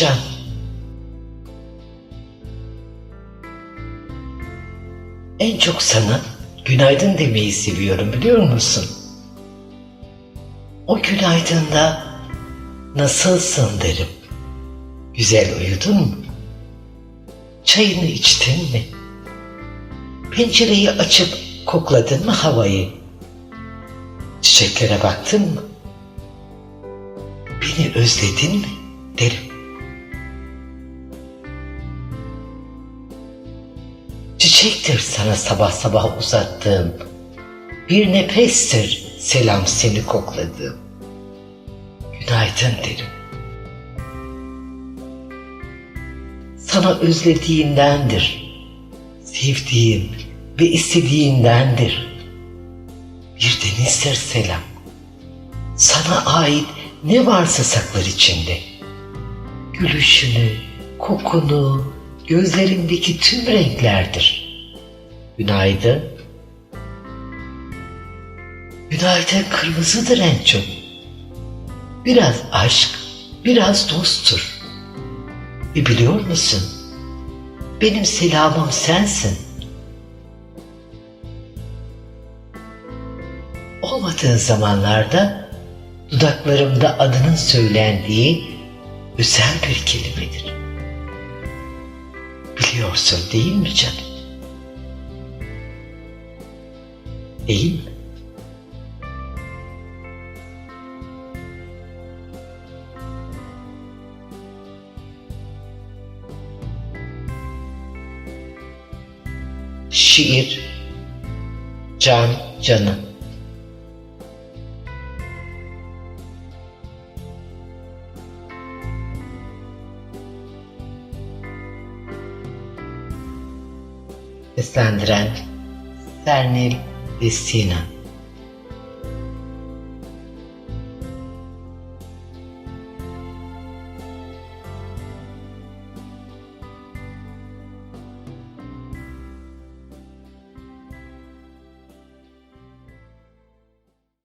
Can. En çok sana günaydın demeyi seviyorum biliyor musun? O günaydında nasılsın derim. Güzel uyudun mu? Çayını içtin mi? Pencereyi açıp kokladın mı havayı? Çiçeklere baktın mı? Beni özledin mi? derim. Çiçektir sana sabah sabah uzattığım. Bir nefestir selam seni kokladığım. Günaydın derim. Sana özlediğindendir. Sevdiğim ve istediğindendir. Bir denizdir selam. Sana ait ne varsa saklar içinde. Gülüşünü, kokunu, gözlerindeki tüm renklerdir. Günaydın. Günaydın kırmızıdır en çok. Biraz aşk, biraz dosttur. Ve biliyor musun? Benim selamım sensin. Olmadığın zamanlarda dudaklarımda adının söylendiği özel bir kelimedir. Biliyorsun değil mi canım? Değil mi? Şiir Can Canım Seslendiren Sernil Piscina.